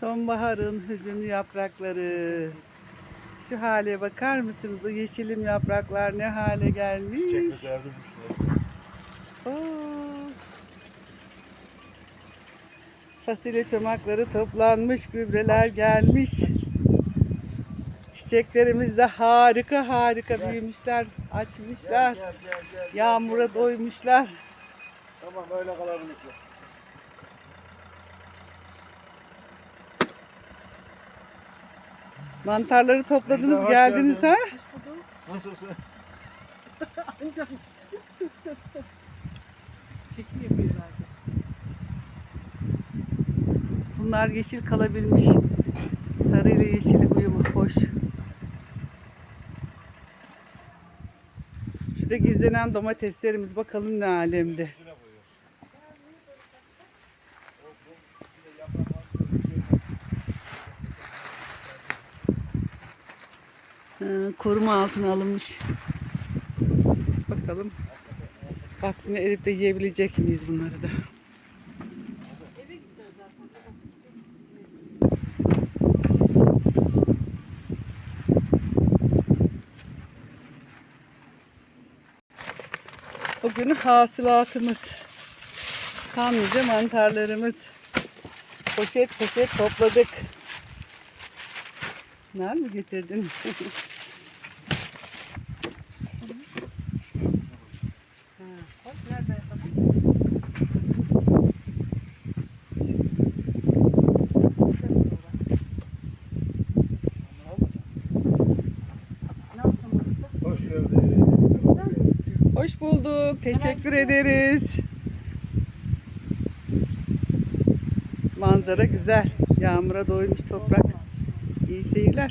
Sonbaharın hüzünlü yaprakları. Şu hale bakar mısınız? O yeşilim yapraklar ne hale gelmiş. Oo. Fasulye çomakları toplanmış, gübreler gelmiş. Çiçeklerimiz de harika harika büyümüşler, açmışlar. Gel gel gel. Yağmura doymuşlar. Tamam öyle kalabilirsin. Mantarları topladınız, Hoş geldiniz geldin. ha? Nasılsın? Çekim yapıyor herhalde. Bunlar yeşil kalabilmiş. Sarı ile yeşili uyumu hoş. Şurada gizlenen domateslerimiz bakalım ne alemde. Ha, koruma altına alınmış. Bakalım vaktini erip de yiyebilecek miyiz bunları da? Bugün hasılatımız. Kanlıca mantarlarımız. Poşet poşet topladık. Nar mı getirdin? Hoş bulduk. Teşekkür ederiz. Manzara güzel. Yağmura doymuş toprak. İyi seyirler.